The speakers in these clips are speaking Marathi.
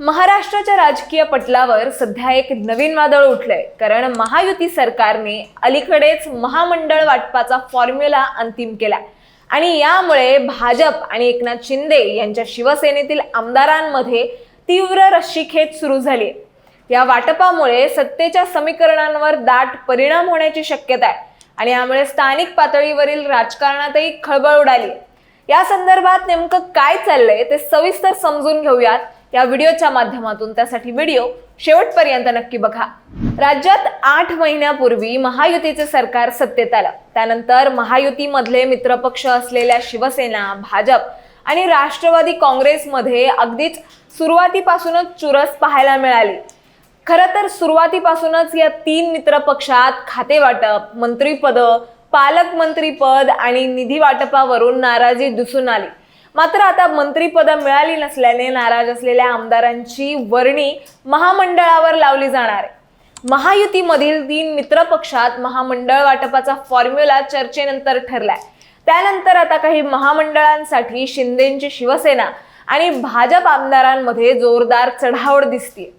महाराष्ट्राच्या राजकीय पटलावर सध्या एक नवीन वादळ उठलंय. कारण महायुती सरकारने अलीकडेच महामंडळ वाटपाचा फॉर्म्युला अंतिम केला. आणि यामुळे भाजप आणि एकनाथ शिंदे यांच्या शिवसेनेतील आमदारांमध्ये तीव्र रश्शीखेच सुरू झाली. या वाटपामुळे सत्तेच्या समीकरणांवर दाट परिणाम होण्याची शक्यता आहे. आणि यामुळे स्थानिक पातळीवरील राजकारणातही खळबळ उडाली. या संदर्भात नेमकं काय चाललंय ते सविस्तर समजून घेऊयात. या व्हिडिओच्या माध्यमातून. त्यासाठी व्हिडिओ शेवटपर्यंत नक्की बघा. राज्यात आठ महिन्यापूर्वी महायुतीचे सरकार सत्तेत आलं. त्यानंतर महायुतीमधले मित्रपक्ष असलेल्या शिवसेना भाजप आणि राष्ट्रवादी काँग्रेसमध्ये अगदीच सुरुवातीपासूनच चुरस पाहायला मिळाली. खरं तर सुरुवातीपासूनच या तीन मित्रपक्षात खातेवाटप खाते वाटप मंत्रीपद पालकमंत्रीपद आणि निधी वाटपावरून नाराजी दिसून आली. मात्र आता मंत्रीपदं मिळाली नसल्याने नाराज असलेल्या आमदारांची वर्णी महामंडळावर लावली जाणार आहे. महायुतीमधील तीन मित्र पक्षात महामंडळ वाटपाचा फॉर्म्युला चर्चेनंतर ठरलाय. त्यानंतर आता काही महामंडळांसाठी शिंदेची शिवसेना आणि भाजप आमदारांमध्ये जोरदार चढावड दिसते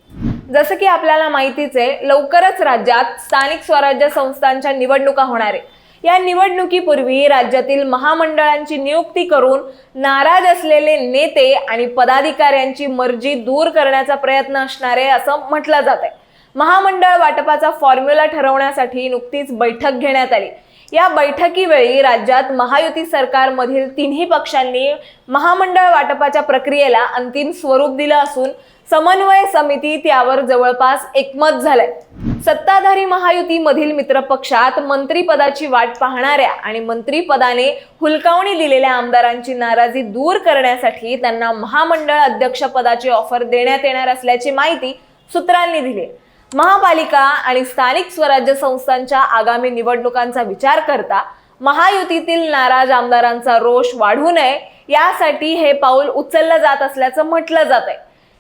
जसं की आपल्याला माहितीच आहे लवकरच राज्यात स्थानिक स्वराज्य संस्थांच्या निवडणुका होणार आहे. या निवडणुकीपूर्वी राज्यातील महामंडळांची नियुक्ती करून नाराज असलेले नेते आणि पदाधिकाऱ्यांची मर्जी दूर करण्याचा प्रयत्न असणार आहे असं म्हटलं जात आहे महामंडळ वाटपाचा फॉर्म्युला ठरवण्यासाठी नुकतीच बैठक घेण्यात आली. या बैठकीवेळी राज्यात महायुती सरकारमधील तिन्ही पक्षांनी महामंडळ वाटपाच्या प्रक्रियेला अंतिम स्वरूप दिलं असून समन्वय समिती त्यावर जवळपास एकमत झालंय. सत्ताधारी महायुतीमधील मित्रपक्षात मंत्रीपदाची वाट पाहणाऱ्या आणि मंत्रीपदाने हुलकावणी दिलेल्या आमदारांची नाराजी दूर करण्यासाठी त्यांना महामंडळ अध्यक्षपदाची ऑफर देण्यात येणार असल्याची माहिती सूत्रांनी दिली महापालिका आणि स्थानिक स्वराज्य संस्थांच्या आगामी निवडणुकांचा विचार करता महायुतीतील नाराज आमदारांचा रोष वाढू नये यासाठी हे पाऊल उचललं जात असल्याचं म्हटलं जात आहे.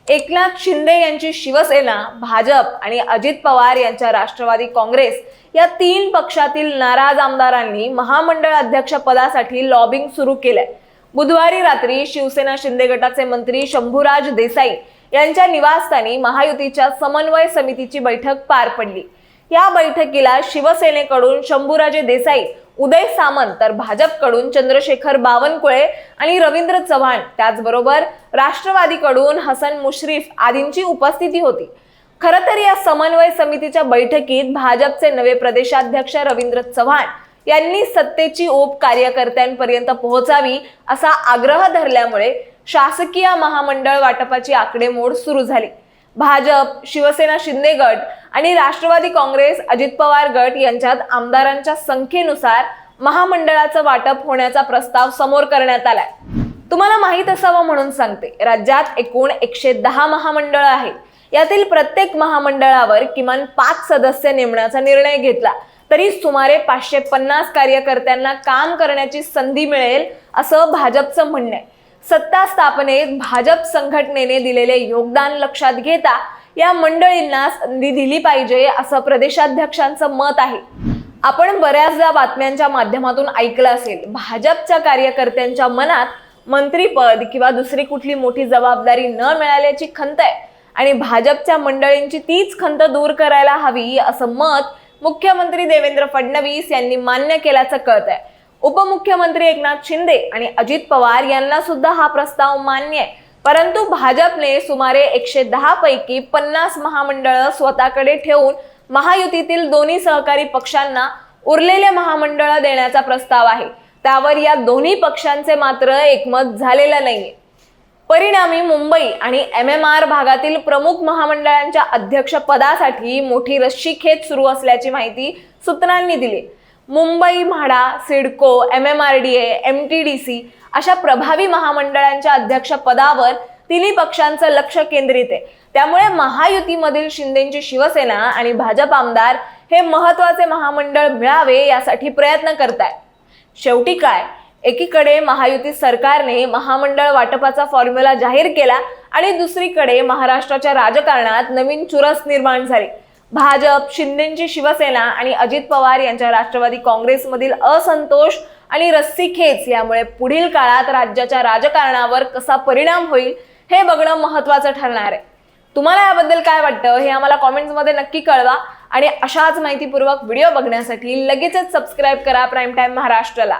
एकनाथ शिंदे यांची शिवसेना भाजप आणि अजित पवार यांच्या राष्ट्रवादी काँग्रेस या तीन पक्षातील नाराज आमदारांनी महामंडळ अध्यक्ष पदासाठी लॉबिंग सुरू केलंय. बुधवारी रात्री शिवसेना शिंदे गटाचे मंत्री शंभूराज देसाई यांच्या निवासस्थानी महायुतीच्या समन्वय समितीची बैठक पार पडली. या बैठकीला शिवसेनेकडून शंभूराजे देसाई उदय सामंत तर भाजपकडून चंद्रशेखर बावनकुळे आणि रवींद्र चव्हाण त्याचबरोबर राष्ट्रवादीकडून हसन मुश्रीफ आदींची उपस्थिती होती. खरं तर या समन्वय समितीच्या बैठकीत भाजपचे नवे प्रदेशाध्यक्ष रवींद्र चव्हाण यांनी सत्तेची ओप कार्यकर्त्यांपर्यंत पोहोचावी असा आग्रह धरल्यामुळे शासकीय महामंडळ वाटपाची आकडेमोड सुरू झाली. भाजप शिवसेना शिंदे गट आणि राष्ट्रवादी काँग्रेस अजित पवार गट यांच्यात आमदारांच्या संख्येनुसार महामंडळाचं वाटप होण्याचा प्रस्ताव समोर करण्यात आलाय. तुम्हाला माहीत असावं म्हणून सांगते राज्यात एकूण एकशे दहा महामंडळ आहेत. यातील प्रत्येक महामंडळावर किमान पाच सदस्य नेमण्याचा निर्णय घेतला. तरी सुमारे पाचशे पन्नास कार्यकर्त्यांना काम करण्याची संधी मिळेल असं भाजपचं म्हणणं आहे. सत्ता स्थापनेत भाजप संघटनेने दिलेले योगदान लक्षात घेता या मंडळींना संधी दिली पाहिजे असं प्रदेशाध्यक्षांचं मत आहे. आपण बऱ्याचदा बातम्यांच्या माध्यमातून ऐकलं असेल भाजपच्या कार्यकर्त्यांच्या मनात मंत्रीपद किंवा दुसरी कुठली मोठी जबाबदारी न मिळाल्याची खंत आहे आणि भाजपच्या मंडळींची तीच खंत दूर करायला हवी असं मत मुख्यमंत्री देवेंद्र फडणवीस यांनी मान्य केल्याचं कळत आहे उपमुख्यमंत्री एकनाथ शिंदे आणि अजित पवार यांना सुद्धा हा प्रस्ताव मान्य आहे. परंतु भाजपने सुमारे एकशे दहा पैकी पन्नास महामंडळ स्वतःकडे ठेवून महायुतीतील दोन्ही सहकारी पक्षांना उरलेले महामंडळ देण्याचा प्रस्ताव आहे. त्यावर या दोन्ही पक्षांचे मात्र एकमत झालेलं नाहीये. परिणामी मुंबई आणि एम एम आर भागातील प्रमुख महामंडळांच्या अध्यक्षपदासाठी मोठी रश्शीखेच सुरू असल्याची माहिती सूत्रांनी दिली. Mumbai MHADA CIDCO M M R D A M T D C अशा प्रभावी महामंडळांच्या अध्यक्षपदावर तिन्ही पक्षांचं लक्ष केंद्रित आहे. त्यामुळे महायुतीमधील शिंदेची शिवसेना आणि भाजप आमदार हे महत्त्वाचे महामंडळ मिळावे यासाठी प्रयत्न करतायत शेवटी काय? एकीकडे महायुती सरकारने महामंडळ वाटपाचा फॉर्म्युला जाहीर केला आणि दुसरीकडे महाराष्ट्राच्या राजकारणात नवीन चुरस निर्माण झाली. भाजप शिंदेची शिवसेना आणि अजित पवार यांच्या राष्ट्रवादी काँग्रेसमधील असंतोष आणि रस्सीखेच यामुळे पुढील काळात राज्याच्या राजकारणावर कसा परिणाम होईल हे बघणं महत्वाचं ठरणार आहे. तुम्हाला याबद्दल काय वाटतं हे आम्हाला कॉमेंट्समध्ये नक्की कळवा आणि अशाच माहितीपूर्वक व्हिडिओ बघण्यासाठी लगेचच सबस्क्राईब करा प्राईम टाईम महाराष्ट्राला